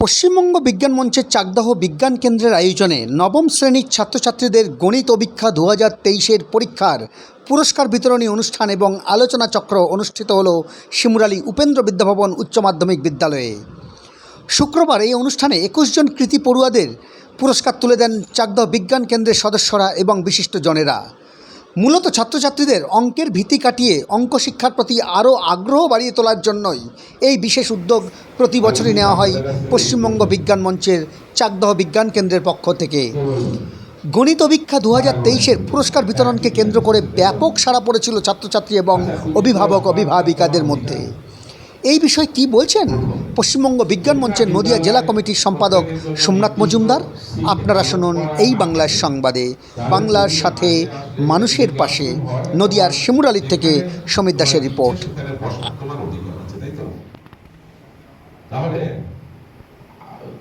পশ্চিমবঙ্গ বিজ্ঞান মঞ্চের চাকদাহ বিজ্ঞান কেন্দ্রের আয়োজনে নবম শ্রেণির ছাত্রছাত্রীদের গণিত অভিক্ষা দু হাজার তেইশের পরীক্ষার পুরস্কার বিতরণী অনুষ্ঠান এবং আলোচনা চক্র অনুষ্ঠিত হল শিমুরালী উপেন্দ্র বিদ্যাভবন উচ্চ মাধ্যমিক বিদ্যালয়ে। শুক্রবার এই অনুষ্ঠানে একুশ জন কৃতি পড়ুয়াদের পুরস্কার তুলে দেন চাকদাহ বিজ্ঞান কেন্দ্রের সদস্যরা এবং বিশিষ্টজনেরা মূলত ছাত্রছাত্রীদের অঙ্কের ভীতি কাটিয়ে অঙ্ক শিক্ষার প্রতি আরও আগ্রহ বাড়িয়ে তোলার জন্যই এই বিশেষ উদ্যোগ প্রতি বছরই নেওয়া হয় পশ্চিমবঙ্গ বিজ্ঞান মঞ্চের চাকদহ বিজ্ঞান কেন্দ্রের পক্ষ থেকে। গণিত অভিক্ষা দু হাজার তেইশের পুরস্কার বিতরণকে কেন্দ্র করে ব্যাপক সাড়া পড়েছিল ছাত্রছাত্রী এবং অভিভাবক অভিভাবিকাদের মধ্যে। এই বিষয়ে কি বলছেন? পশ্চিমবঙ্গ বিজ্ঞান মঞ্চের নদিয়া জেলা কমিটির সম্পাদক সোমনাথ মজুমদার। আপনারা শুনুন এই বাংলার সংবাদে। বাংলার সাথে মানুষের পাশে নদিয়ার শিমুরালির থেকে সমিত দাসের রিপোর্ট। তাহলে,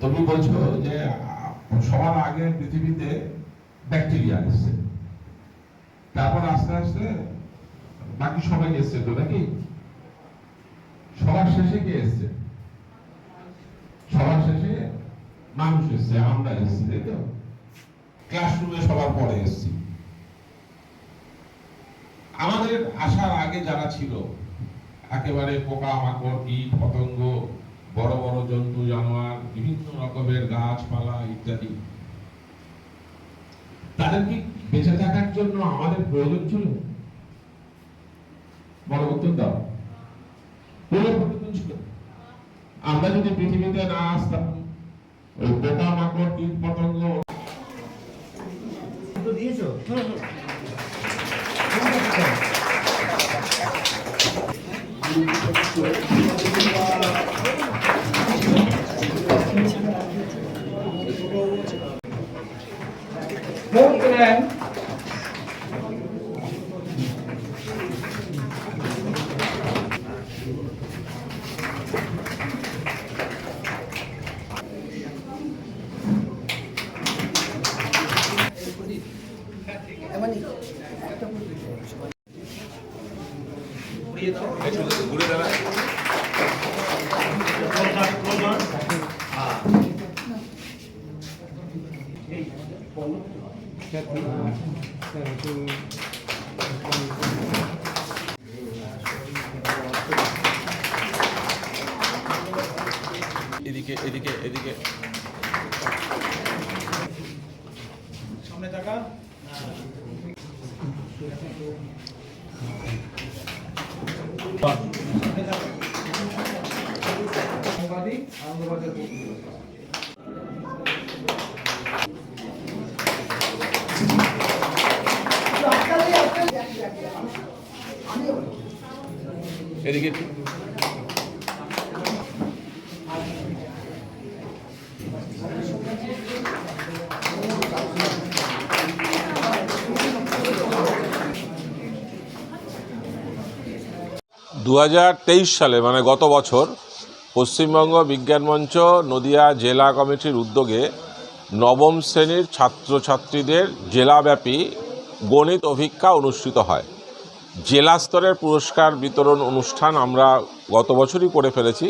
তুমি বলছো যে, সবার আগে পৃথিবীতে ব্যাকটেরিয়া এসছে। তারপর আস্তে আস্তে বাকি সবাই এসছে তো নাকি? সবার শেষে কে এসছে সবার শেষে মানুষ এসছে আমরা এসছি, তাই তো? ক্লাসরুমে সবার পরে এসছি। আমাদের আসার আগে যারা ছিল, একেবারে পোকা, মাকড়, কীট, পতঙ্গ, বড় বড় জন্তু, জানোয়ার, বিভিন্ন রকমের গাছপালা ইত্যাদি তাদের কি বেঁচে থাকার জন্য আমাদের প্রয়োজন ছিল? বড় উত্তর দাও। প্রয়োজন ছিল। আমরা যদি পৃথিবীতে না আসতাম ওই পোকা মাকড় কীট পতঙ্গ এদিকে এদিকে এদিকে। সামনে আনন্দবাজার এদিকে দু হাজার তেইশ সালে মানে গত বছর, পশ্চিমবঙ্গ বিজ্ঞান মঞ্চ নদিয়া জেলা কমিটির উদ্যোগে নবম শ্রেণির ছাত্রছাত্রীদের জেলাব্যাপী গণিত অভিক্ষা অনুষ্ঠিত হয়। জেলা স্তরের পুরস্কার বিতরণ অনুষ্ঠান আমরা গত বছরই করে ফেলেছি।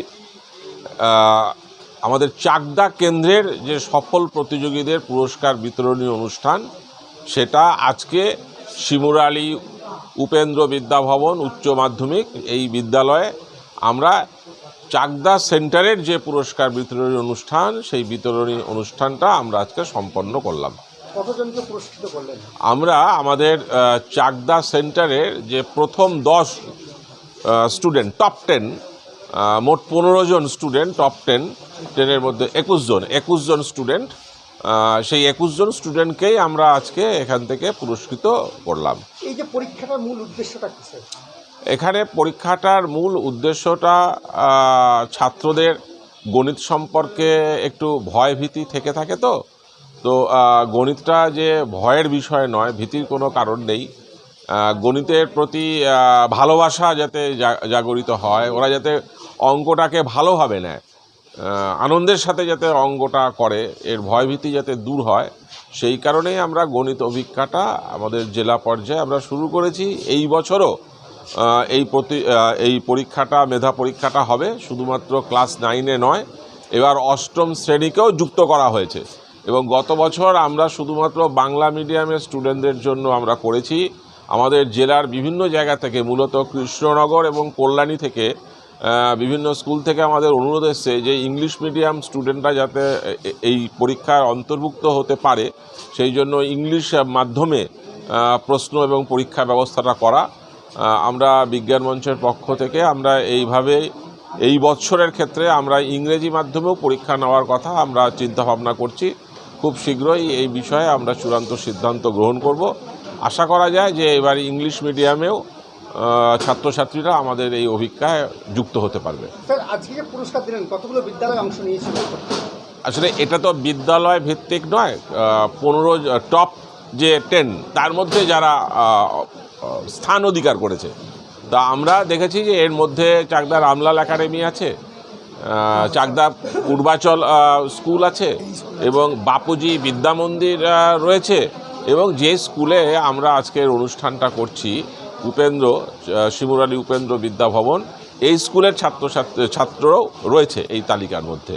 আমাদের চাকদা কেন্দ্রের যে সফল প্রতিযোগীদের পুরস্কার বিতরণী অনুষ্ঠান, সেটা আজকে শিমুরালী উপেন্দ্র বিদ্যাভবন উচ্চ মাধ্যমিক এই বিদ্যালয়ে আমরা চাকদা সেন্টারের যে পুরস্কার বিতরণী অনুষ্ঠান সেই বিতরণী অনুষ্ঠানটা আমরা আজকে সম্পন্ন করলাম। আমরা আমাদের চাকদা সেন্টারের যে প্রথম দশ স্টুডেন্ট টপ টেন মোট পনেরো জন স্টুডেন্ট টপ টেন টেনের মধ্যে একুশ জন একুশ জন স্টুডেন্ট সেই একুশ জন স্টুডেন্টকেই আমরা আজকে এখান থেকে পুরস্কৃত করলাম। এই যে পরীক্ষাটার মূল উদ্দেশ্যটা এখানে পরীক্ষাটার মূল উদ্দেশ্যটা ছাত্রদের গণিত সম্পর্কে একটু ভয় ভীতি থেকে থাকে তো। তো গণিতটা যে ভয়ের বিষয় নয় ভীতির কোনো কারণ নেই। গণিতের প্রতি ভালোবাসা যাতে জাগরিত হয় ওরা যাতে অঙ্কটাকে ভালোভাবে নেয়। আনন্দের সাথে যাতে অঙ্গটা করে, এর ভয়ভীতি যাতে দূর হয়, সেই কারণেই আমরা গণিত অভিজ্ঞতা আমাদের জেলা পর্যায়ে আমরা শুরু করেছি। এই বছরও এই প্রতি এই পরীক্ষাটা, মেধা পরীক্ষাটা হবে। শুধুমাত্র ক্লাস নাইনে নয়, এবার অষ্টম শ্রেণীকেও যুক্ত করা হয়েছে। এবং গত বছর আমরা শুধুমাত্র বাংলা মিডিয়ামের স্টুডেন্টদের জন্য আমরা করেছি। আমাদের জেলার বিভিন্ন জায়গা থেকে, মূলত কৃষ্ণনগর এবং কল্যাণী থেকে বিভিন্ন স্কুল থেকে আমাদের অনুরোধ এসছে যে ইংলিশ মিডিয়াম স্টুডেন্টরা যাতে এই পরীক্ষার অন্তর্ভুক্ত হতে পারে, সেই জন্য ইংলিশ মাধ্যমে প্রশ্ন এবং পরীক্ষা ব্যবস্থাটা করা। আমরা বিজ্ঞান মঞ্চের পক্ষ থেকে আমরা এইভাবে, এই বছরের ক্ষেত্রে আমরা ইংরেজি মাধ্যমেও পরীক্ষা নেওয়ার কথা আমরা চিন্তা ভাবনা করছি। খুব শীঘ্রই এই বিষয়ে আমরা চূড়ান্ত সিদ্ধান্ত গ্রহণ করব। আশা করা যায় যে এবার ইংলিশ মিডিয়ামেও ছাত্রছাত্রীরা আমাদের এই অভিজ্ঞায় যুক্ত হতে পারবে। স্যার আজকে যে পুরস্কার দিলেন কতগুলো বিদ্যালয় অংশ নিয়েছিল আসলে এটা তো বিদ্যালয় ভিত্তিক নয় পনেরো টপ যে টেন তার মধ্যে যারা স্থান অধিকার করেছে। তা আমরা দেখেছি যে এর মধ্যে চাকদা রামলাল একাডেমি আছে চাকদা পূর্বাচল স্কুল আছে এবং বাপুজি বিদ্যা মন্দির রয়েছে এবং যে স্কুলে আমরা আজকের অনুষ্ঠানটা করছি উপেন্দ্র শিমুরালী উপেন্দ্র বিদ্যাভবন এই স্কুলের ছাত্র ছাত্রও রয়েছে এই তালিকার মধ্যে।